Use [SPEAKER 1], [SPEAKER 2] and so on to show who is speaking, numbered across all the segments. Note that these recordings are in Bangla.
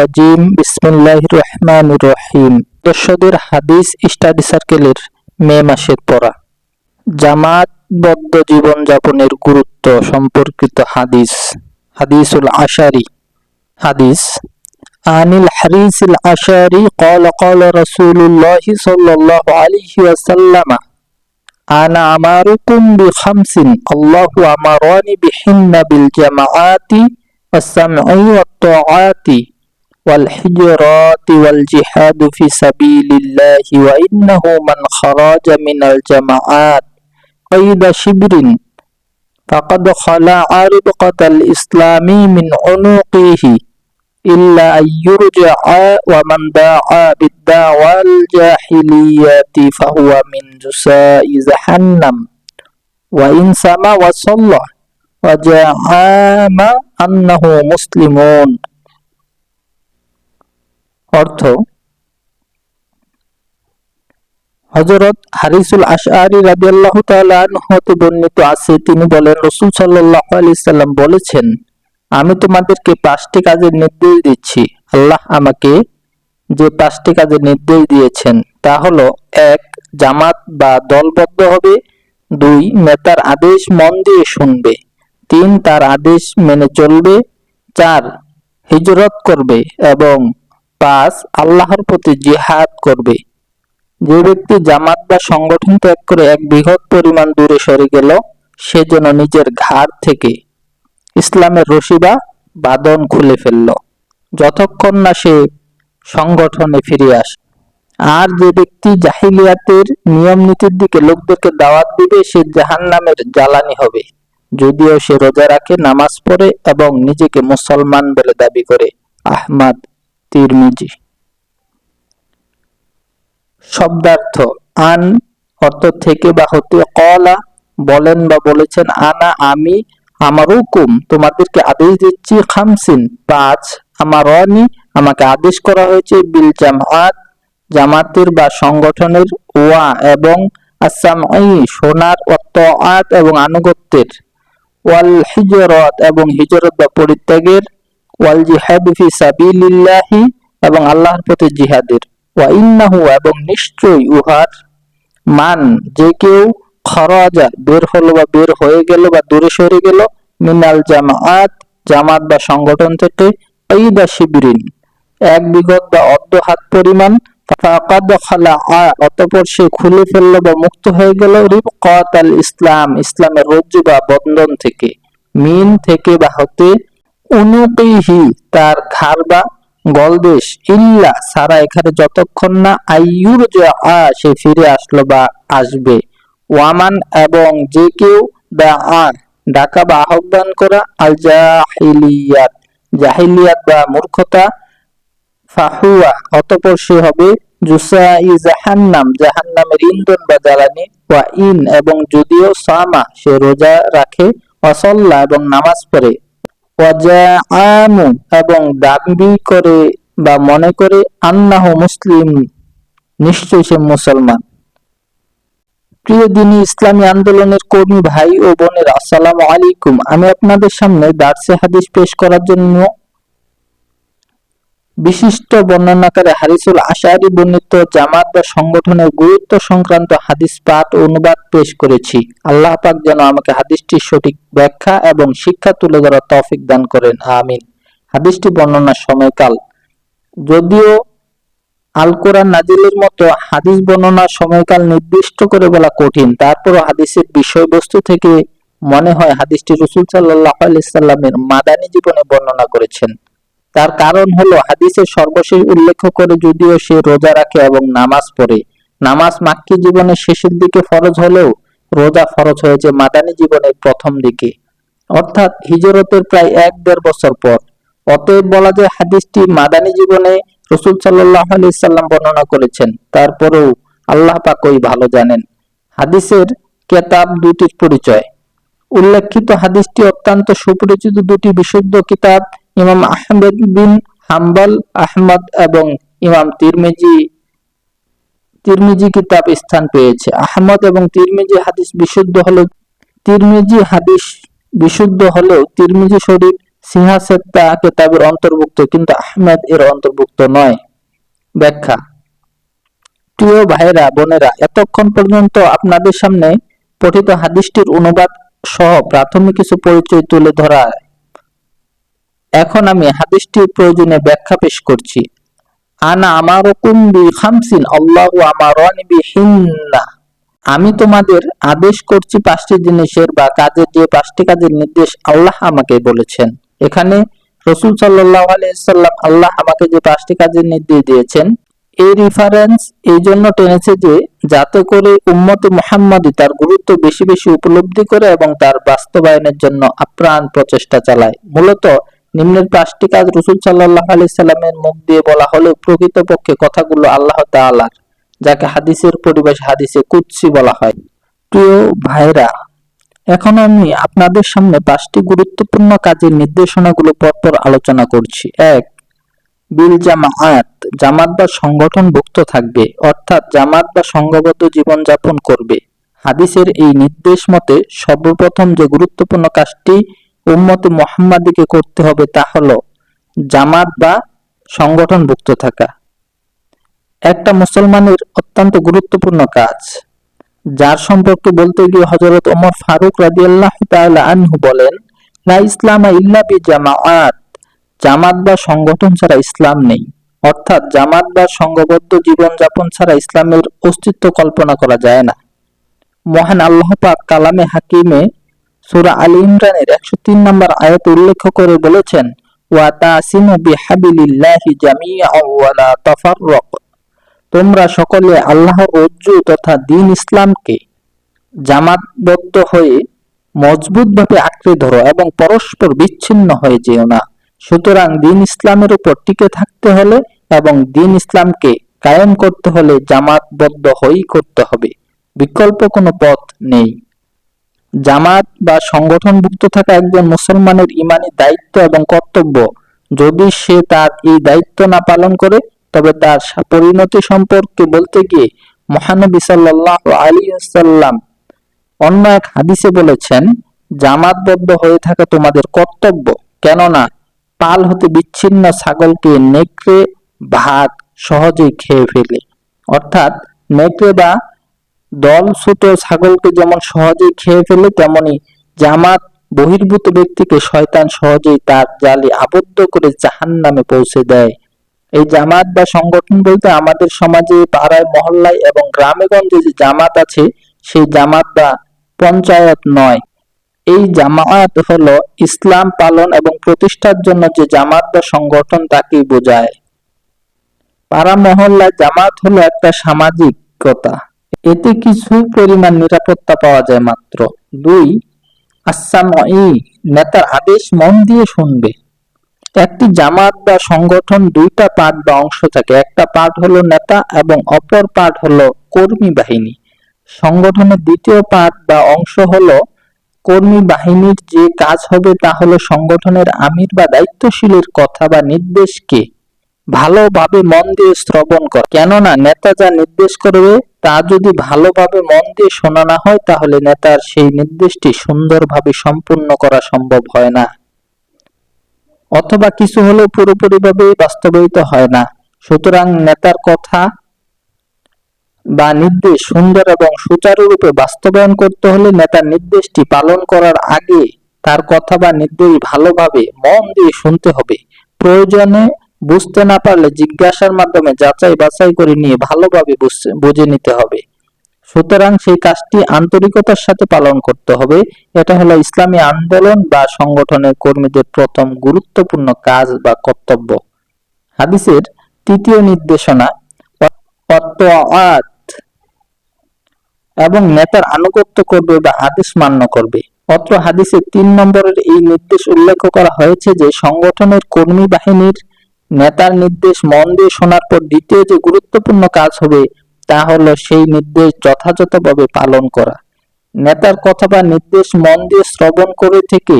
[SPEAKER 1] রাজিম বিসমিল্লাহির রহমানির রহিম দর্শকদের হাদিস স্টাডি সার্কেলের মে মাসের পড়া জামাতবদ্ধ জীবনযাপনের গুরুত্ব সম্পর্কিত হাদিস হাদিসুল আশারি হাদিস عن الحريص العشاري قال قال رسول الله صلى الله عليه وسلم أنا أمركم بخمس الله أمرني بحن بالجماعات والسمع والطاعات والحجرات والجهاد في سبيل الله وإنه من خرج من الجماعات قيد شبر فقد خلع ربقة الإسلام من عنقه إلا أن يرجع ومن دعا بالدعوى الجاهلية فهو من جزاء جهنم. وإن سمع وصلى وزعم أنه مسلمون অর্থ হজরত হারিসুল আশআরি রাদিয়াল্লাহু তাআলা আনহু হতে বর্ণিত আছে তিনি বলেন রাসূল সাল্লাল্লাহু আলাইহি সাল্লাম বলেছেন আমি তোমাদেরকে পাঁচটি কাজের নির্দেশ দিচ্ছি আল্লাহ আমাকে যে পাঁচটি কাজের নির্দেশ দিয়েছেন তা হলো এক জামাত বা দলবদ্ধ হবে দুই নেতার আদেশ মন দিয়ে শুনবে তিন তার আদেশ মেনে চলবে, চার হিজরত করবে এবং পাঁচ আল্লাহর প্রতি জিহাদ করবে। যে ব্যক্তি জামাত বা সংগঠন ত্যাগ করে এক বৃহৎ পরিমাণ দূরে সরে গেল, সে যেন নিজের ঘাড় থেকে ইসলামের রশি বা বাদন খুলে ফেলল। যতক্ষণ না সে সংগঠনে ফিরে আসে। আর যে ব্যক্তি জাহিলিয়াতের নিয়ম নীতির দিকে লোকদেরকে দাওয়াত দিবে, সে জাহান নামের জ্বালানি হবে। যদিও সে রোজা রাখে, নামাজ পড়ে এবং নিজেকে মুসলমান বলে দাবি করে। আহমাদ তিরমিজি। শব্দার্থ, আন অর্থ থেকে বা হতে কলা, বলেন বা বলেছেন, আনা আমি আমার হুকুম তোমাদেরকে আদেশ দিচ্ছি, খামসিন, পাঁচ আমার অনি আমাকে আদেশ করা হয়েছে, বিল জামাত, জামাতের বা সংগঠনের ওয়া এবং আসাম সোনার অত্যাত এবং আনুগত্যের। ওয়াল হিজরত এবং হিজরত বা পরিত্যাগের ওয়াল জিহাদ ফি সাবিলিল্লাহি এবং আল্লাহর প্রতি জিহাদের। ওয়া ইন্নাহু এবং নিশ্চয়ই উহার মান যে কেউ খরাজা, বের হলো বা বের হয়ে গেল বা দূরে সরে গেল, মিনাল জামাত জামাত বা সংগঠন থেকে, ঈদা শিবিরিন। এক বিগত বা অর্ধ হাত পরিমাণ অতপর সে খুলে ফেলল বা মুক্ত হয়ে গেল রিফকাত আল ইসলাম, ইসলামের রজ্জু বা বন্ধন থেকে। মিন থেকে বা হতে উনুকিহি, তার ঘাড় বা গলদেশ। ইল্লা, সারা এখানে যতক্ষণ না আইয়ুর আ, সে ফিরে আসলো বা আসবে। ওয়ামান এবং যে কেউ বা আর, ডাকা বা আহ্বান করা আল জাহিলিয়াত জাহিলিয়াত বা মূর্খতা ফাহুয়া, অতপর সে হবে জাহান্নাম, জাহান্নামের ইন্ধন বা জ্বালানি ওয়া ইন এবং যদিও সামা, সে রোজা রাখে এবং নামাজ পড়ে। এবং দাবি করে বা মনে করে আন্নাহ মুসলিম নিশ্চয় সে মুসলমান। প্রিয় দিনী ইসলামী আন্দোলনের কর্মী ভাই ও বোনের, আসসালামু আলাইকুম। আমি আপনাদের সামনে দার্সে হাদিস পেশ করার জন্য বিশিষ্ট বর্ণনাকারে হারিসুল আশারি বর্ণিত জামাত বা সংগঠনের গুরুত্ব সংক্রান্ত হাদিস পাঠ অনুবাদ পেশ করেছি। আল্লাহ পাক যেন আমাকে হাদিসটির সঠিক ব্যাখ্যা এবং শিক্ষা তুলে ধরার তৌফিক দান করেন। আমিন। হাদিসটি বর্ণনার সময়কাল। যদিও আল কোরআন নাজিলের মতো হাদিস বর্ণনার সময়কাল নির্দিষ্ট করে বলা কঠিন, তারপরও হাদিসের বিষয়বস্তু থেকে মনে হয় হাদিসটি রসুল সাল্লাহ আলাইসাল্লামের মাদানী জীবনে বর্ণনা করেছেন। তার কারণ হলো হাদিসের সর্বশেষ উল্লেখ করে যদিও সে রোজা রাখে এবং নামাজ পড়ে। নামাজ মাক্কি জীবনের শেষের দিকে ফরজ হলেও রোজা ফরজ হয়েছে মাদানী জীবনের প্রথম দিকে। অর্থাৎ হিজরতের প্রায় এক দেড় বছর পর। অতএব বলা যায় হাদিসটি মাদানী জীবনে রসুল সাল্লাহ আলি সাল্লাম বর্ণনা করেছেন। তারপরেও আল্লাহ পাকই ভালো জানেন। হাদিসের কেতাব দুটির পরিচয়। উল্লেখিত হাদিসটি অত্যন্ত সুপরিচিত দুটি বিশুদ্ধ কিতাব ইমাম আহমেদ বিন হাম্বল, আহমদ এবং ইমাম তিরমিজি তিরমিজি কিতাব স্থান পেয়েছে। আহমদ এবং তিরমিজি হাদিস বিশুদ্ধ হলেও, তিরমিজি হাদিস বিশুদ্ধ হলেও তিরমিজি শরীফ সিহাসেত্তা কেতাবের অন্তর্ভুক্ত, কিন্তু আহমেদ এর অন্তর্ভুক্ত নয়। ব্যাখ্যা। প্রিয় ভাইরা বোনেরা, এতক্ষণ পর্যন্ত আপনাদের সামনে পঠিত হাদিসটির অনুবাদ সহ প্রাথমিক কিছু পরিচয় তুলে ধরা এখন আমি হাদিসটির প্রয়োজনে ব্যাখ্যা পেশ করছি। আনা আমারকুম বি খামসিন আল্লাহু আমারানি বিহিন্না। আমি তোমাদের আদেশ করছি পাঁচটি জিনিসের বা কাজের যে পাঁচটি কাজের নির্দেশ আল্লাহ আমাকে বলেছেন। এখানে রসুল সাল্লাহ আলাইসাল্লাম আল্লাহ আমাকে যে পাঁচটি কাজের নির্দেশ দিয়েছেন, এই রিফারেন্স এই জন্য টেনেছে যে যাতে করে উম্মতে মোহাম্মদী তার গুরুত্ব বেশি বেশি উপলব্ধি করে এবং তার বাস্তবায়নের জন্য আপ্রাণ প্রচেষ্টা চালায়। মূলত নিম্নের পাঁচটি কাজ রসুল সাল্লাহ আলি সাল্লামের মুখ দিয়ে বলা হলেও প্রকৃতপক্ষে কথাগুলো আল্লাহ তাআলার, যাকে হাদিসের পরিবেশ হাদিসে কুৎসি বলা হয়। প্রিয় ভাইরা, এখন আমি আপনাদের সামনে পাঁচটি গুরুত্বপূর্ণ কাজের নির্দেশনাগুলো পরপর আলোচনা করছি। এক, বিল জামায়াত, জামাত বা সংগঠনভুক্ত থাকবে, অর্থাৎ জামাত বা সংঘবদ্ধ জীবনযাপন করবে। হাদিসের এই নির্দেশ মতে সর্বপ্রথম যে গুরুত্বপূর্ণ কাজটি উম্মতে মোহাম্মদীকে করতে হবে তা হলো জামাত বা সংগঠনভুক্ত থাকা। একটা মুসলমানের অত্যন্ত গুরুত্বপূর্ণ কাজ, যার সম্পর্কে বলতে গিয়ে হজরত ওমর ফারুক রাদিয়াল্লাহু তাআলা আনহু বলেন, লা ইসলামা ইল্লা বি জামাআত, জামাত বা সংগঠন ছাড়া ইসলাম নেই। অর্থাৎ জামাত বা সংঘবদ্ধ জীবনযাপন ছাড়া ইসলামের অস্তিত্ব কল্পনা করা যায় না। মহান আল্লাহ পাক কালামে হাকিমে সূরা আলী ইমরানের একশো তিন নম্বর আয়াত উল্লেখ করে বলেছেন তোমরা সকলে আল্লাহর রজ্জু তথা দিন ইসলামকে জামাতবদ্ধ হয়ে মজবুতভাবে আঁকড়ে ধরো এবং পরস্পর বিচ্ছিন্ন হয়ে যেও না। সুতরাং দিন ইসলামের উপর টিকে থাকতে হলে এবং দিন ইসলামকে কায়েম করতে হলে জামাতবদ্ধ হয়েই করতে হবে। বিকল্প কোনো পথ নেই। জামাত বা সংগঠনভুক্ত থাকা একজন মুসলমানের ইমানি দায়িত্ব এবং কর্তব্য। যদি সে তার এই দায়িত্ব না পালন করে, তবে তার পরিণতি সম্পর্কে বলতে গিয়ে মহানবী সাল্লাহ আলী সাল্লাম অন্য এক হাদিসে বলেছেন, জামাতবদ্ধ হয়ে থাকা তোমাদের কর্তব্য। কেননা, পাল হতে বিচ্ছিন্ন ছাগলকে নেকড়ে ভাগ সহজেই খেয়ে ফেলে। অর্থাৎ, নেকড়ে বা দল ছোট ছাগলকে যেমন সহজেই খেয়ে ফেলে, তেমনি জামাত বহির্ভূত ব্যক্তিকে শয়তান সহজেই তার জালে আবদ্ধ করে জাহান নামে পৌঁছে দেয়। এই জামাত বা সংগঠন বলতে আমাদের সমাজে, পাড়ায়, মহল্লায় এবং গ্রামে গঞ্জে যে জামাত আছে, সেই জামাত বা পঞ্চায়েত নয়। এই জামায়াত হলো ইসলাম পালন এবং প্রতিষ্ঠার জন্য যে জামাত বা সংগঠন তাকেই বোঝায়। পাড়া মহল্লায় জামাত হলো একটা সামাজিকতা এতে কিছু পরিমাণ নিরাপত্তা পাওয়া যায় মাত্র। দুই আসাম নেতার আদেশ মন দিয়ে শুনবে। একটি জামাত বা সংগঠন দুইটা পার্ট বা অংশ থাকে। একটা পার্ট হলো নেতা এবং অপর পার্ট হলো কর্মী বাহিনী। সংগঠনের দ্বিতীয় পার্ট বা অংশ হলো কর্মী বাহিনীর যে কাজ হবে তা হলো সংগঠনের আমির বা দায়িত্বশীলের কথা বা নির্দেশকে ভালোভাবে মন দিয়ে শ্রবণ কর। কেননা, নেতা যা নির্দেশ করবে তা যদি ভালোভাবে মন দিয়ে শোনা না হয়, তাহলে নেতার সেই নির্দেশটি সুন্দরভাবে সম্পূর্ণ করা সম্ভব হয় না। অথবা কিছু হলেও পুরোপুরিভাবে বাস্তবায়িত হয় না। সুতরাং নেতার কথা বা নির্দেশ সুন্দর এবং সুচারুরূপে বাস্তবায়ন করতে হলে নেতার নির্দেশটি পালন করার আগে তার কথা বা নির্দেশ ভালোভাবে মন দিয়ে শুনতে হবে। প্রয়োজনে বুঝতে না পারলে জিজ্ঞাসার মাধ্যমে যাচাই বাছাই করে নিয়ে ভালোভাবে বুঝে নিতে হবে। সুতরাং সেই কাজটি আন্তরিকতার সাথে পালন করতে হবে। এটা হলো ইসলামী আন্দোলন বা সংগঠনের কর্মীদের প্রথম গুরুত্বপূর্ণ কাজ বা কর্তব্য। হাদিসের তৃতীয় নির্দেশনা এবং নেতার আনুগত্য করবে বা আদেশ মান্য করবে। অত্র হাদিসে তিন নম্বরের এই নির্দেশ উল্লেখ করা হয়েছে যে সংগঠনের কর্মী বাহিনীর নেতার নির্দেশ মন দিয়ে শোনার পর দ্বিতীয় যে গুরুত্বপূর্ণ কাজ হবে, তা হলো সেই নির্দেশ যথাযথভাবে পালন করা। নেতার কথা বা নির্দেশ মন দিয়ে শ্রবণ করে থেকে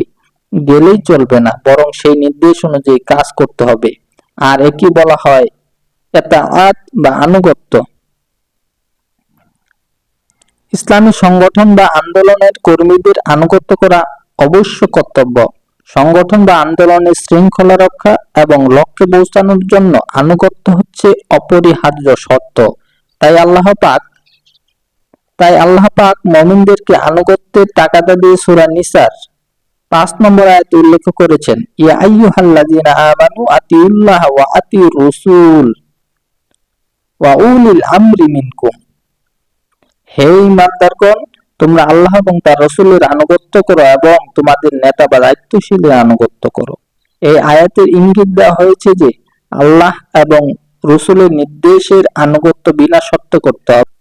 [SPEAKER 1] গেলেই চলবে না, বরং সেই নির্দেশ অনুযায়ী কাজ করতে হবে। আর একই বলা হয় এটা আত বা আনুগত্য। ইসলামী সংগঠন বা আন্দোলনের কর্মীদের আনুগত্য করা অবশ্য কর্তব্য। সংগঠন বা আন্দোলনের শৃঙ্খলা রক্ষা এবং লক্ষ্যে পৌঁছানোর জন্য আনুগত্য হচ্ছে অপরিহার্য শর্ত। তাই আল্লাহ পাক তাই আল্লাহ পাক মমিনদেরকে আনুগত্যের তাকাদা দিয়ে সূরা নিসার পাঁচ নম্বর আয়াত উল্লেখ করেছেন, ইয়া আইয়ুহাল্লাযীনা আমানু আতিউল্লাহ ওয়া আতিউর রাসূল ওয়া উলিল আমরি মিনকুম। হে ইমানদারগণ তোমরা আল্লাহ এবং তার রসুলের আনুগত্য করো এবং তোমাদের নেতা বা দায়িত্বশীলের আনুগত্য করো। এই আয়াতের ইঙ্গিত দেওয়া হয়েছে যে আল্লাহ এবং রসুলের নির্দেশের আনুগত্য বিনা শর্ত করতে হবে।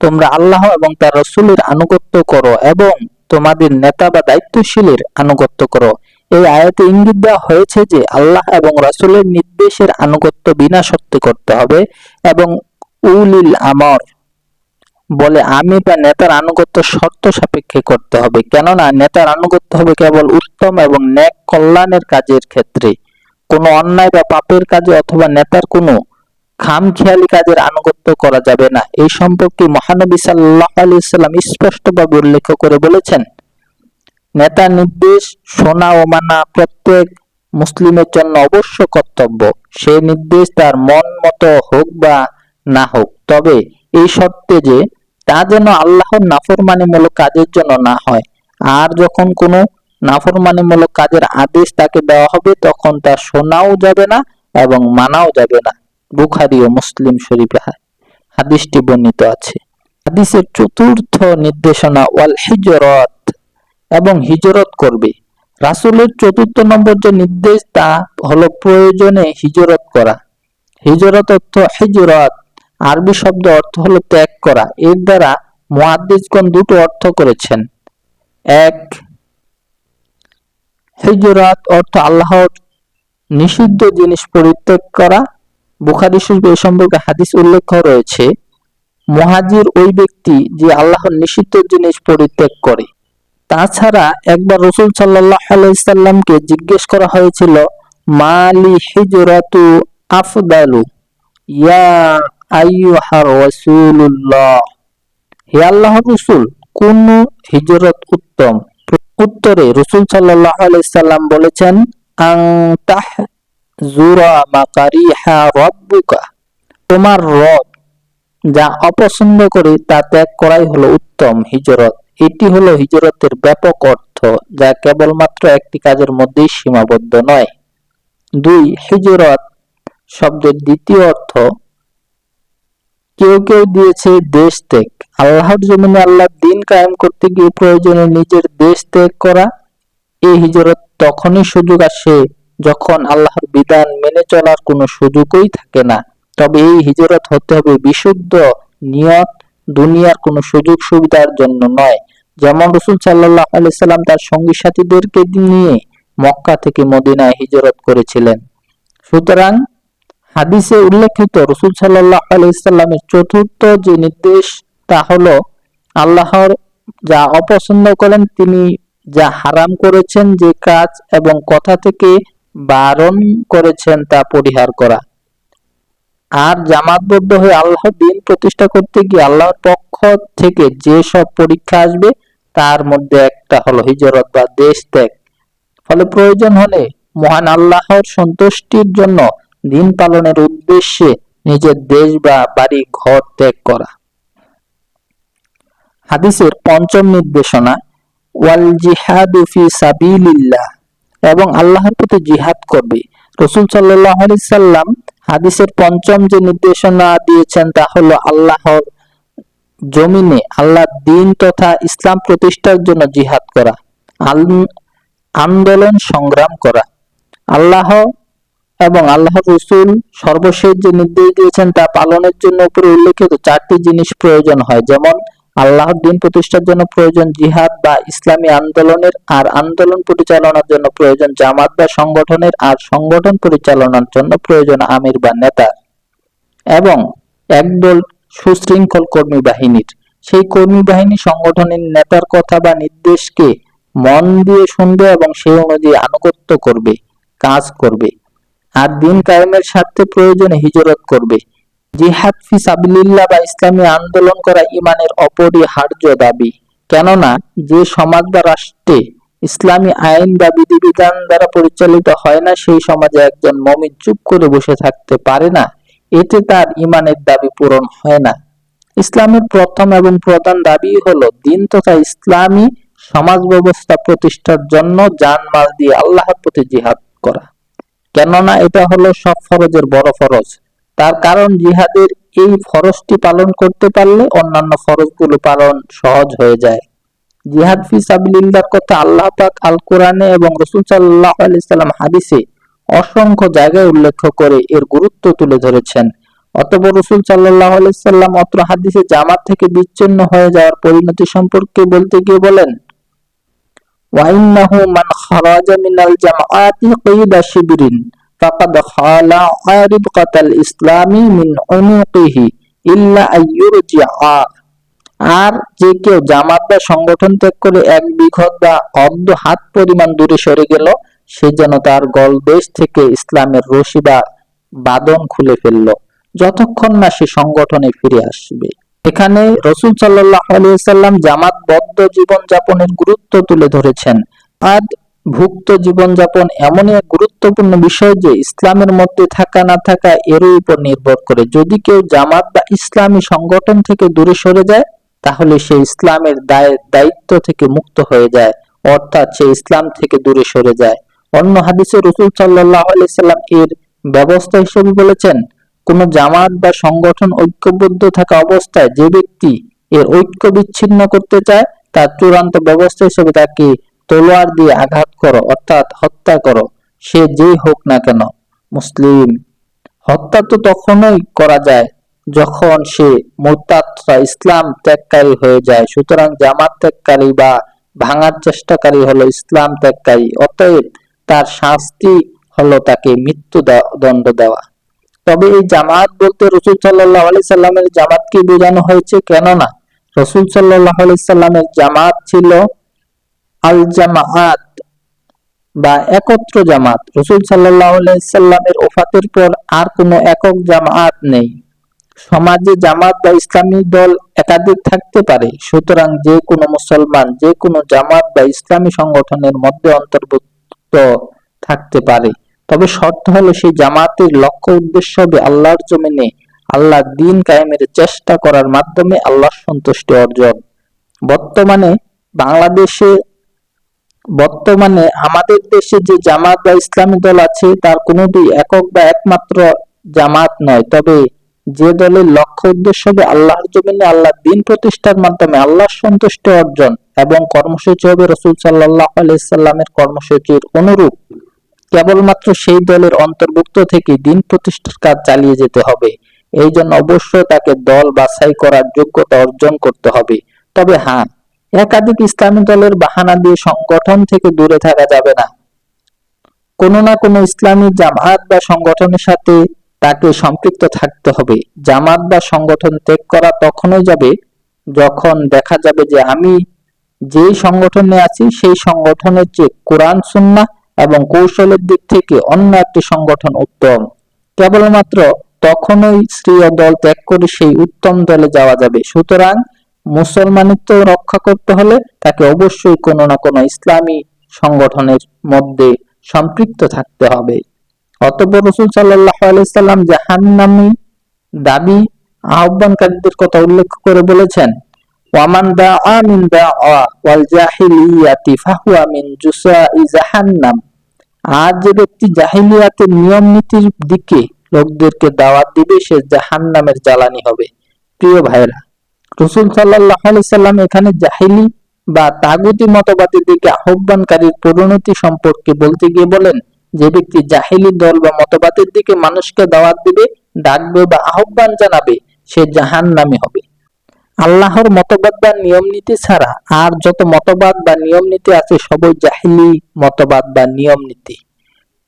[SPEAKER 1] তোমরা আল্লাহ এবং তার রসুলের আনুগত্য করো এবং তোমাদের নেতা বা দায়িত্বশীলের আনুগত্য করো। এই আয়াতে ইঙ্গিত দেওয়া হয়েছে যে আল্লাহ এবং রাসূলের নির্দেশের আনুগত্য বিনা শর্তে করতে হবে এবং উলিল আমর বলে, আমি বা নেতার আনুগত্য শর্ত সাপেক্ষে করতে হবে। কেননা, নেতার আনুগত্য হবে কেবল উত্তম এবং ন্যাক কল্যাণের কাজের ক্ষেত্রে। কোনো অন্যায় বা পাপের কাজে অথবা নেতার কোনো খামখেয়ালি কাজের আনুগত্য করা যাবে না। এই সম্পর্কে মহানবী সাল্লাহ আলি সাল্লাম স্পষ্টভাবে উল্লেখ করে বলেছেন নেতার নির্দেশ শোনা ও মানা প্রত্যেক মুসলিমের জন্য অবশ্য কর্তব্য। সে নির্দেশ তার মন মতো হোক বা না হোক। তবে এই শর্তে যে তা যেন আল্লাহর নাফরমানিমূলক কাজের জন্য না হয়। আর যখন কোনো নাফরমানিমূলক কাজের আদেশ তাকে দেওয়া হবে, তখন তা শোনাও যাবে না এবং মানাও যাবে না। বুখারি ও মুসলিম শরীফে হাদিসটি বর্ণিত আছে। হাদিসের চতুর্থ নির্দেশনা ওয়াল হিজরত এবং হিজরত করবে। রাসুলের চতুর্থ নম্বর যে নির্দেশ, তা হলো প্রয়োজনে হিজরত করা। হিজরত অর্থ হিজরত, আরবি শব্দ অর্থ হলো ত্যাগ করা। এর দ্বারা মুহাদ্দিসগণ দুটো অর্থ করেছেন। এক, হিজরত অর্থ আল্লাহর নিষিদ্ধ জিনিস পরিত্যাগ করা। বুখারি শরীফে এ সম্পর্কে হাদিস উল্লেখ রয়েছে, মহাজির ওই ব্যক্তি যে আল্লাহর নিষিদ্ধ জিনিস পরিত্যাগ করে। তাছাড়া একবার রসুল সাল্লাহ আলাইসাল্লামকে জিজ্ঞেস করা হয়েছিল, মালি হিজরাতু আফদালু? ইয়া আইয়ুহার রাসূলুল্লাহ। হে আল্লাহ রসুল, কোন হিজরত উত্তম? উত্তরে রসুল সাল্লাহ আলাইসাল্লাম বলেছেন আং তাহ জুরা মাকারিহা রব্বুকা। তোমার রব যা অপছন্দ করে তা ত্যাগ করাই হলো উত্তম হিজরত। এটি হলো হিজরতের ব্যাপক অর্থ, যা কেবলমাত্র একটি কাজের মধ্যেই সীমাবদ্ধ নয়। দুই, হিজরত শব্দের দ্বিতীয় অর্থ, কেউ কেউ দিয়েছে দেশ ত্যাগ। আল্লাহর জমিনে আল্লাহ দিন কায়েম করতে গিয়ে প্রয়োজনে নিজের দেশ ত্যাগ করা এই হিজরত তখনই সুযোগ আসে যখন আল্লাহর বিধান মেনে চলার কোনো সুযোগই থাকে না। তবে এই হিজরত হতে হবে বিশুদ্ধ, নিয়ত দুনিয়ার কোনো সুযোগ সুবিধার জন্য নয়। যেমন রসুল সাল্লাহ আলাইসাল্লাম তার সঙ্গী সাথীদেরকে নিয়ে মক্কা থেকে মদিনায় হিজরত করেছিলেন। সুতরাং হাদিসে উল্লেখিত রসুল সাল্লাহ আলাইসাল্লামের চতুর্থ যে নির্দেশ, তা হল আল্লাহর যা অপছন্দ করেন তিনি যা হারাম করেছেন যে কাজ এবং কথা থেকে বারণ করেছেন তা পরিহার করা। আর জামাতবদ্ধ হয়ে আল্লাহ দিন প্রতিষ্ঠা করতে গিয়ে আল্লাহর পক্ষ থেকে যে সব পরীক্ষা আসবে, তার মধ্যে একটা হলো হিজরত বা দেশ ত্যাগ। ফলে প্রয়োজন হলে মহান আল্লাহর সন্তুষ্টির জন্য দিন পালনের উদ্দেশ্যে নিজের দেশ বা বাড়ি, ঘর ত্যাগ করা। হাদিসের পঞ্চম নির্দেশনা, ওয়াল জিহাদু ফি সাবিলিল্লাহ। এবং আল্লাহর প্রতি জিহাদ করবে। রসুল সাল্লাহ আলি সাল্লাম হাদিসের পঞ্চম যে নির্দেশনা দিয়েছেন তা হলো আল্লাহর জমিনে আল্লাহ দিন তথা ইসলাম প্রতিষ্ঠার জন্য জিহাদ করা আন্দোলন সংগ্রাম করা। আল্লাহ এবং আল্লাহ রসুল সর্বশেষ যে নির্দেশ দিয়েছেন তা পালনের জন্য উপরে উল্লেখিত চারটি জিনিস প্রয়োজন হয়। যেমন আল্লাহর দিন প্রতিষ্ঠার জন্য প্রয়োজন জিহাদ বা ইসলামী আন্দোলনের আর আন্দোলন পরিচালনার জন্য প্রয়োজন জামাত বা সংগঠনের আর সংগঠন পরিচালনার জন্য প্রয়োজন আমির বা নেতা। এবং একদল সুশৃঙ্খল কর্মী বাহিনীর। সেই কর্মী বাহিনী সংগঠনের নেতার কথা বা নির্দেশকে মন দিয়ে শুনবে এবং সেই অনুযায়ী আনুগত্য করবে, কাজ করবে। আর দিন কায়েমের স্বার্থে প্রয়োজনে হিজরত করবে। জিহাদ ফি বা ইসলামী আন্দোলন করা ইমানের অপরিহার্য দাবি। কেননা, যে সমাজ বা রাষ্ট্রে ইসলামী আইন বা বিধিবিধান দ্বারা পরিচালিত হয় না, সেই সমাজে একজন মমিন চুপ করে বসে থাকতে পারে না। এতে তার ইমানের দাবি পূরণ হয় না। ইসলামের প্রথম এবং প্রধান দাবি হলো দিন তথা ইসলামী সমাজ ব্যবস্থা প্রতিষ্ঠার জন্য জানমাল দিয়ে আল্লাহর প্রতি জিহাদ করা। কেননা, এটা হলো সব ফরজের বড় ফরজ। তার কারণ জিহাদের এই ফরজটি পালন করতে পারলে অন্যান্য ফরজগুলো পালন সহজ হয়ে যায়। জিহাদ ফি সাবিলিল্লাহর কথা আল্লাহ পাক আল কোরআনে এবং রসুল সাল্লাল্লাহু আলাইহি সাল্লাম হাদিসে অসংখ্য জায়গায় উল্লেখ করে এর গুরুত্ব তুলে ধরেছেন। অতঃপর রসুল সাল্লাল্লাহু আলাইহি সাল্লাম অত্র হাদিসে জামাত থেকে বিচ্ছিন্ন হয়ে যাওয়ার পরিণতি সম্পর্কে বলতে গিয়ে বলেন ওয়াইন্নাহু মান খারাজা মিনাল জামাআতি কয়দা শিবরিন। ফাকাদ খালা আরিবকাতাল ইসলামি মিন উনুকিহি ইল্লা আইয়ুরজিআ আর যে কেউ জামাত বা সংগঠন ত্যাগ করে এক বিঘত বা অর্ধ হাত পরিমাণ দূরে সরে গেল, সে যেন তার গলদেশ থেকে ইসলামের রশি বা বাদন খুলে ফেলল। যতক্ষণ না সে সংগঠনে ফিরে আসবে। এখানে রসুল সাল্লাহ আলিয়াল্লাম জামাতবদ্ধ জীবন যাপনের গুরুত্ব তুলে ধরেছেন। আর ভুক্ত জীবনযাপন এমনই এক গুরুত্বপূর্ণ বিষয় যে ইসলামের মধ্যে থাকা না থাকা এর উপর নির্ভর করে। যদি কেউ জামাত বা ইসলামী সংগঠন থেকে দূরে সরে যায়, তাহলে সে ইসলামের দায়ের দায়িত্ব থেকে মুক্ত হয়ে যায়, অর্থাৎ সে ইসলাম থেকে দূরে সরে যায়। অন্য হাদিসে রসুল সাল্লাহ সাল্লাম এর ব্যবস্থা হিসেবে বলেছেন, কোন জামাত বা সংগঠন ঐক্যবদ্ধ থাকা অবস্থায় যে ব্যক্তি এর ঐক্য বিচ্ছিন্ন করতে চায়, তার চূড়ান্ত ব্যবস্থা হিসেবে তাকে তলোয়ার দিয়ে আঘাত করো, অর্থাৎ হত্যা করো, সে যেই হোক না কেন, মুসলিম। হত্যা তো তখনই করা যায় যখন সে মোরতাদ ইসলাম ত্যাগকারী হয়ে যায়। সুতরাং জামাত ত্যাগকারী বা ভাঙার চেষ্টাকারী হলো ইসলাম ত্যাগকারী, অতএব তার শাস্তি হলো তাকে মৃত্যু দণ্ড দেওয়া। তবে এই জামাত বলতে রসুল সাল্লাহ আলি সাল্লামের জামাতকে বোঝানো হয়েছে? কেননা রসুল সাল্লাহ আলি সাল্লামের জামাত ছিল আল জামাত বা একত্র জামাত। রসুল সাল্লামের ওফাতের পর আর কোনো একক জামাত নেই। সমাজে জামাত বা ইসলামী দল একাধিক থাকতে পারে। সুতরাং যে কোনো মুসলমান, যে কোনো জামাত বা ইসলামী সংগঠনের মধ্যে অন্তর্ভুক্ত থাকতে পারে। তবে শর্ত হলো সেই জামাতের লক্ষ্য উদ্দেশ্য হবে আল্লাহর জমিনে আল্লাহ দিন কায়েমের চেষ্টা করার মাধ্যমে আল্লাহর সন্তুষ্টি অর্জন। বর্তমানে বাংলাদেশে বর্তমানে আমাদের দেশে যে জামাত বা ইসলামী দল আছে, তার কোনোটি একক বা একমাত্র জামাত নয়। তবে যে দলের লক্ষ্য উদ্দেশ্য হবে আল্লাহর জমিনে আল্লাহ দিন প্রতিষ্ঠার মাধ্যমে আল্লাহর সন্তুষ্ট অর্জন এবং কর্মসূচি হবে রসুল সাল্লাহ আলাইসাল্লামের কর্মসূচির অনুরূপ। কেবলমাত্র সেই দলের অন্তর্ভুক্ত থেকে দিন প্রতিষ্ঠার কাজ চালিয়ে যেতে হবে। এই জন্য অবশ্যই তাকে দল বাছাই করার যোগ্যতা অর্জন করতে হবে। তবে হ্যাঁ একাধিক ইসলামী দলের বাহানা দিয়ে সংগঠন থেকে দূরে থাকা যাবে না। কোনো না কোনো ইসলামী জামাত বা সংগঠনের সাথে তাকে সম্পৃক্ত থাকতে হবে। জামাত বা সংগঠন ত্যাগ করা তখনই যাবে যখন দেখা যাবে যে আমি যেই সংগঠনে আছি, সেই সংগঠনের যে কোরআন, সুন্না এবং কৌশলের দিক থেকে অন্য একটি সংগঠন উত্তম। কেবলমাত্র তখনই শ্রীয় দল ত্যাগ করে সেই উত্তম দলে যাওয়া যাবে। সুতরাং মুসলমানিত্ব রক্ষা করতে হলে তাকে অবশ্যই কোনো না কোনো ইসলামী সংগঠনের মধ্যে সম্পৃক্ত থাকতে হবে। অতঃপর রসুল সাল্লাহ আলাইসাল্লাম জাহান্নামী দাবি আহ্বানকারীদের কথা উল্লেখ করে বলেছেন, ওয়ামান দা আমিন দা ওয়াল জাহিলিয়াতি ফাহুয়া মিন জুসাই জাহান্নাম। আর যে ব্যক্তি জাহিলিয়াতের নিয়ম নীতির দিকে লোকদেরকে দাওয়াত দিবে, সে জাহান্নামের জ্বালানি হবে। প্রিয় ভাইরা রসুল সাল্লাম এখানে জাহিলি বা তাগুতি মতবাদের দিকে আহ্বানকারীর পরিণতি সম্পর্কে বলতে গিয়ে বলেন, যে ব্যক্তি জাহিলি দল বা মতবাদের দিকে মানুষকে দাওয়াত দিবে, ডাকবে বা আহ্বান জানাবে, সে জাহান নামে হবে। আল্লাহর মতবাদ বা নিয়ম নীতি ছাড়া আর যত মতবাদ বা নিয়ম নীতি আছে, সবই জাহিলি মতবাদ বা নিয়ম নীতি।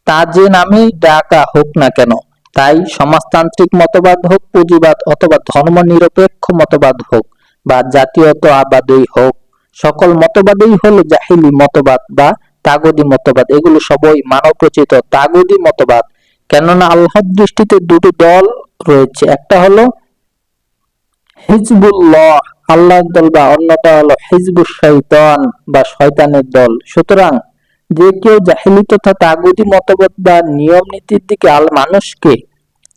[SPEAKER 1] তা যে নামে ডাকা হোক না কেন তাই সমাজতান্ত্রিক মতবাদ হোক, পুঁজিবাদ অথবা ধর্ম নিরপেক্ষ মতবাদ হোক বা জাতীয়ত জাতীয়তাবাদই হোক, সকল মতবাদই হলো জাহিলি মতবাদ বা তাগদি মতবাদ। এগুলো সবই মানব রচিত তাগদি মতবাদ। কেননা আল্লাহর দৃষ্টিতে দুটো দল রয়েছে। একটা হলো হিজবুল্লাহ, আল্লাহর দল বা অন্যটা হলো হিজবুল শৈতান বা শয়তানের দল। সুতরাং যে কেউ জাহিলি তথা তাগুদি মতবাদ বা নিয়ম নীতির দিকে আল মানুষকে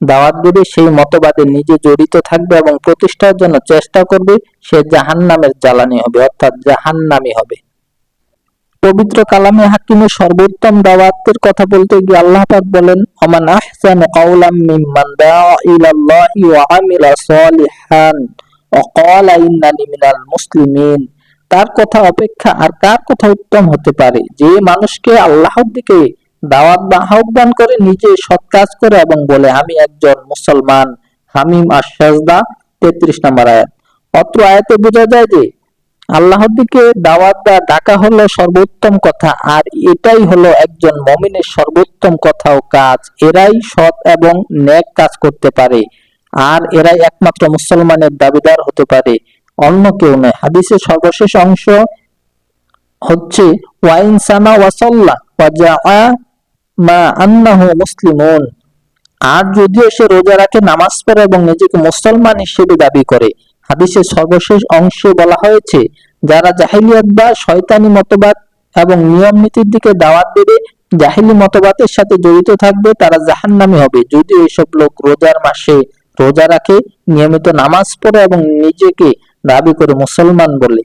[SPEAKER 1] দাওয়াত দেবে, সেই মতবাদে নিজে জড়িত থাকবে এবং প্রতিষ্ঠার জন্য চেষ্টা করবে, সে জাহান নামের জ্বালানি হবে, অর্থাৎ জাহান নামি হবে। পবিত্র কালামে হাকিমের সর্বোত্তম দাওয়াতের কথা বলতে গিয়ে আল্লাহ পাক বলেন, ওমান আহসানু কাওলাম মিম্মান দাআ ইলাল্লাহি ওয়া আমিলা সালিহান ওয়া ক্বালা ইন্নানি মিনাল মুসলিমিন তার কথা অপেক্ষা আর কার কথা উত্তম হতে পারে? যে মানুষকে আল্লাহর দিকে দাওয়াত বা আহ্বান করে নিজে সৎ কাজ করে এবং বলে, আমি একজন মুসলমান, হামিম আর সাজদা তেত্রিশ নম্বর আয়াত। অত্র আয়াতে বোঝা যায় যে আল্লাহর দিকে দাওয়াত বা ডাকা হলো সর্বোত্তম কথা, আর এটাই হলো একজন মমিনের সর্বোত্তম কথা ও কাজ। এরাই সৎ এবং নেক কাজ করতে পারে, আর এরাই একমাত্র মুসলমানের দাবিদার হতে পারে। অন্য কেউ নয়। হাদিসের সর্বশেষ অংশ হচ্ছে, ওয়াইন সানা ওয়াসাল্লা ওয়াজা মা মুসলিমুন। আর যদিও সে রোজা রাখে, নামাজ পড়ে এবং নিজেকে মুসলমান হিসেবে দাবি করে। হাদিসের সর্বশেষ অংশে বলা হয়েছে, যারা জাহিলিয়াত বা শয়তানি মতবাদ এবং নিয়ম নীতির দিকে দাওয়াত দেবে, জাহিলি মতবাদের সাথে জড়িত থাকবে, তারা জাহান্নামী হবে। যদি এইসব লোক রোজার মাসে রোজা রাখে, নিয়মিত নামাজ পড়ে এবং নিজেকে দাবি করে মুসলমান বলে।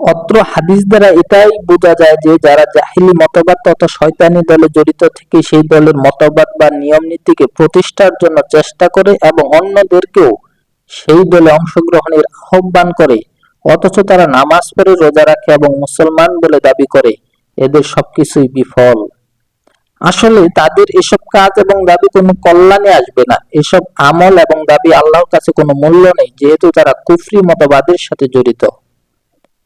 [SPEAKER 1] অত্র হাদিস দ্বারা এটাই বোঝা যায় যে, যারা জাহিলি মতবাদ তথা শয়তানি দলে জড়িত থেকে সেই দলের মতবাদ বা নিয়ম নীতিকে প্রতিষ্ঠার জন্য চেষ্টা করে এবং অন্যদেরকেও সেই দলে অংশগ্রহণের আহ্বান করে, অথচ তারা নামাজ পড়ে রোজা রাখে এবং মুসলমান বলে দাবি করে। এদের সবকিছুই বিফল। আসলে তাদের এসব কাজ এবং দাবি কোনো কল্যাণে আসবে না। এসব আমল এবং দাবি আল্লাহর কাছে কোনো মূল্য নেই, যেহেতু তারা কুফরি মতবাদের সাথে জড়িত।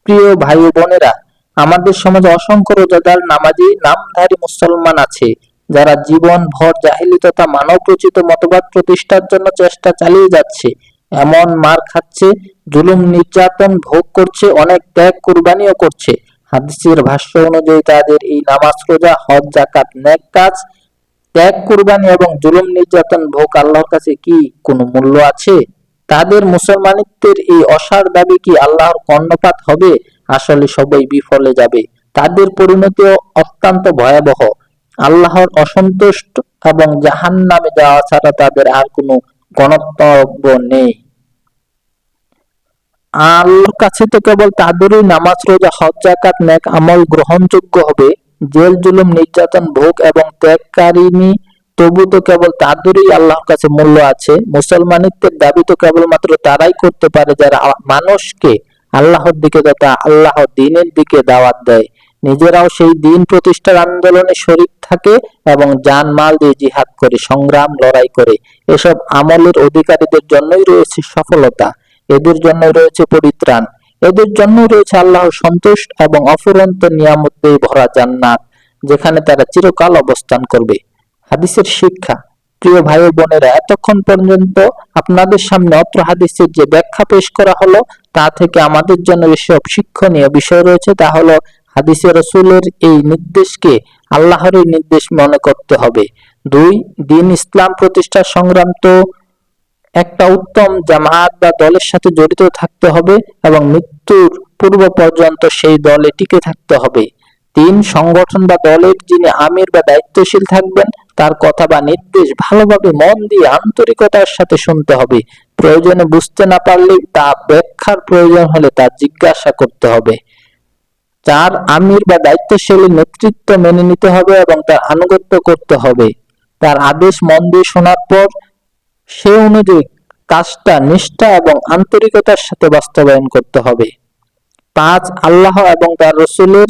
[SPEAKER 1] প্রিয় ভাই বোনেরা, আমাদের সমাজে অসংখ্য রোজাদার নামাজি, নামধারী মুসলমান আছে, যারা জীবন ভর জাহিলি তথা মানবরচিত মতবাদ প্রতিষ্ঠার জন্য চেষ্টা চালিয়ে যাচ্ছে। এমন মার খাচ্ছে, জুলুম, নির্যাতন ভোগ করছে, অনেক ত্যাগ কুরবানিও করছে। হাদিসের ভাষ্য অনুযায়ী তাদের এই নামাজ রোজা, হজ জাকাত নেক কাজ ত্যাগ কুরবানি এবং জুলুম নির্যাতন ভোগ আল্লাহর কাছে কি কোনো মূল্য আছে? তাদের মুসলমানিত্বের এই অসার দাবি কি আল্লাহর কর্ণপাত হবে? আসলে সবাই বিফলে যাবে। তাদের পরিণতিও অত্যন্ত ভয়াবহ। আল্লাহর অসন্তুষ্ট এবং জাহান নামে যাওয়া ছাড়া তাদের আর কোনো গণতব্য নেই। আল্লাহর কাছে তো কেবল তাদেরই নামাজ, রোজা, হজ জাকাত নেক আমল গ্রহণযোগ্য হবে। জেল, জুলুম, নির্যাতন, ভোগ এবং ত্যাগকারিনী তবু তো কেবল তাদেরই আল্লাহর কাছে মূল্য আছে। মুসলমানিত্বের দাবি তো কেবলমাত্র তারাই করতে পারে, যারা মানুষকে আল্লাহর দিকে তথা আল্লাহ দিনের দিকে দাওয়াত দেয়। নিজেরাও সেই দিন প্রতিষ্ঠার আন্দোলনে শরিক থাকে এবং জান মাল দিয়ে জিহাদ করে, সংগ্রাম, লড়াই করে। এসব আমলের অধিকারীদের জন্যই রয়েছে সফলতা। এদের জন্য রয়েছে পরিত্রাণ। এদের জন্য রয়েছে আল্লাহর সন্তুষ্ট এবং অফুরন্ত নিয়ামত ভরা জান্নাত, যেখানে তারা চিরকাল অবস্থান করবে। হাদিসের শিক্ষা, প্রিয় ভাই বোনেরা, এতক্ষণ পর্যন্ত আপনাদের সামনে অত্র হাদিসের যে ব্যাখ্যা পেশ করা হলো, তা থেকে আমাদের জন্য যেসব শিক্ষণীয় বিষয় রয়েছে, তা হলো হাদিসে রসুলের এই নির্দেশকে আল্লাহর নির্দেশ মনে করতে হবে। দুই, দিন ইসলাম প্রতিষ্ঠার সংগ্রাম তো একটা উত্তম জামাত বা দলের সাথে জড়িত থাকতে হবে এবং মৃত্যুর পূর্ব পর্যন্ত সেই দলে টিকে থাকতে হবে। তিন, সংগঠন বা দলের যিনি আমির বা দায়িত্বশীল থাকবেন, তার কথা বা নির্দেশ ভালোভাবে মন দিয়ে আন্তরিকতার সাথে শুনতে হবে। প্রয়োজনে বুঝতে না পারলে তা ব্যাখ্যার প্রয়োজন হলে তা জিজ্ঞাসা করতে হবে। চার, আমির বা দায়িত্বশীলের নেতৃত্ব মেনে নিতে হবে এবং তার আনুগত্য করতে হবে। তার আদেশ মন দিয়ে শোনার পর সে অনুযায়ী কাজটা নিষ্ঠা এবং আন্তরিকতার সাথে বাস্তবায়ন করতে হবে। পাঁচ, আল্লাহ এবং তার রসুলের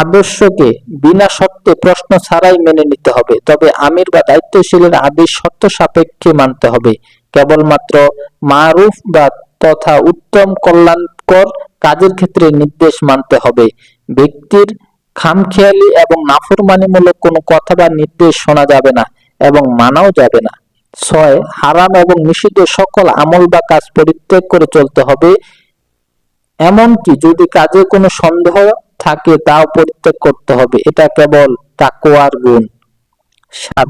[SPEAKER 1] আদর্শকে বিনা শর্তে প্রশ্ন ছাড়াই মেনে নিতে হবে। তবে আমির বা দায়িত্বশীলের আদেশ শর্ত সাপেক্ষে মানতে হবে। কেবলমাত্র মারুফ বা তথা উত্তম কল্যাণকর কাজের ক্ষেত্রে নির্দেশ মানতে হবে। ব্যক্তির খামখেয়ালি এবং নাফরমানিমূলক কোনো কথা বা নির্দেশ শোনা যাবে না এবং মানাও যাবে না। ছয়, হারাম এবং নিষিদ্ধ সকল আমল বা কাজ পরিত্যাগ করে চলতে হবে। এমনকি যদি কাজে কোনো সন্দেহ থাকে, তাও পরিত্যাগ করতে হবে। এটা কেবল তাকোয়ার গুণ। সাত,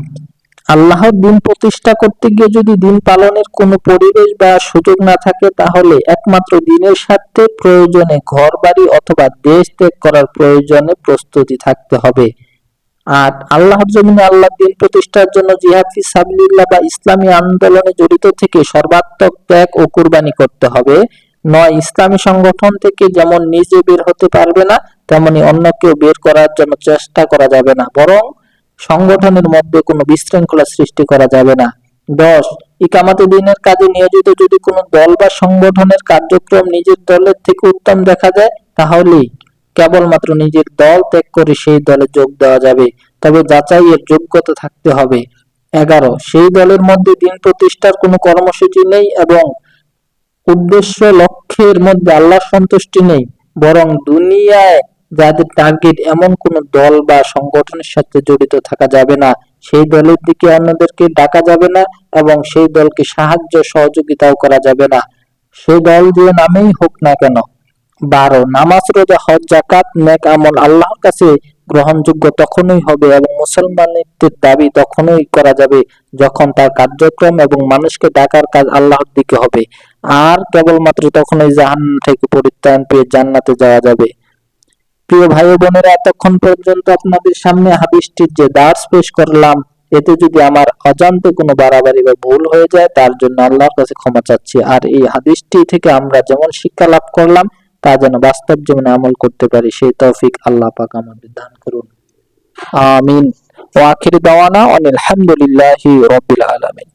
[SPEAKER 1] আল্লাহর দিন প্রতিষ্ঠা করতে গিয়ে যদি দিন পালনের কোনো পরিবেশ বা সুযোগ না থাকে, তাহলে একমাত্র দিনের স্বার্থে প্রয়োজনে ঘর বাড়ি অথবা দেশ ত্যাগ করার প্রয়োজনে প্রস্তুতি থাকতে হবে। আর আল্লাহর জমিনে আল্লাহ দিন প্রতিষ্ঠার জন্য জিহাদ ফি সাবিলিল্লাহ বা ইসলামী আন্দোলনে জড়িত থেকে সর্বাত্মক ত্যাগ ও কুরবানি করতে হবে। নয়, ইসলামী সংগঠন থেকে যেমন নিজে বের হতে পারবে না, তেমনি অন্যকেও বের করার জন্য চেষ্টা করা যাবে না। বরং সংগঠনের মধ্যে কোনো বিশৃঙ্খলা সৃষ্টি করা যাবে না। দশ, ইকামাতে দিনের কাজে নিয়োজিত যদি কোনো দল বা সংগঠনের কার্যক্রম নিজের দলের থেকে উত্তম দেখা যায় তাহলেই কেবলমাত্র নিজের দল ত্যাগ করে সেই দলে যোগ দেওয়া যাবে, তবে যাচাইয়ের যোগ্যতা থাকতে হবে। এগারো, সেই দলের মধ্যে দিন প্রতিষ্ঠার কোনো কর্মসূচি নেই এবং উদ্দেশ্য লক্ষ্যের মধ্যে আল্লাহর সন্তুষ্টি নেই, বরং দুনিয়ায় যাদের টার্গেট এমন কোন দল বা সংগঠনের সাথে জড়িত থাকা যাবে না, সেই দলের দিকে অন্যদেরকে ডাকা যাবে না এবং সেই দলকে সাহায্য সহযোগিতাও করা যাবে না। সেই দল যে নামেই হোক না কেন বারো। নামাজ, রোজা, হজ জাকাত নেক আমল আল্লাহর কাছে গ্রহণযোগ্য তখনই হবে এবং মুসলমানত্বের দাবি তখনই করা যাবে যখন তার কার্যক্রম এবং মানুষকে ডাকার কাজ আল্লাহর দিকে হবে। আর কেবলমাত্র তখনই জাহান্নাম থেকে পরিত্রাণ পেয়ে জান্নাতে যাওয়া যাবে। প্রিয় ভাই বোনেরা, এতক্ষণ পর্যন্ত আপনাদের সামনে হাদিসটির যে দার্স পেশ করলাম, এতে যদি আমার অজান্তে কোনো বাড়াবাড়ি বা ভুল হয়ে যায়, তার জন্য আল্লাহর কাছে ক্ষমা চাচ্ছি। আর এই হাদিসটি থেকে আমরা যেমন শিক্ষা লাভ করলাম তা যেন বাস্তব জীবনে আমল করতে পারি, সেই তৌফিক আল্লাহ পাক আমাদের দান করুন। আমিন। ওয়া আখির দাওয়ানা আলহামদুলিল্লাহি রাব্বিল আলামিন।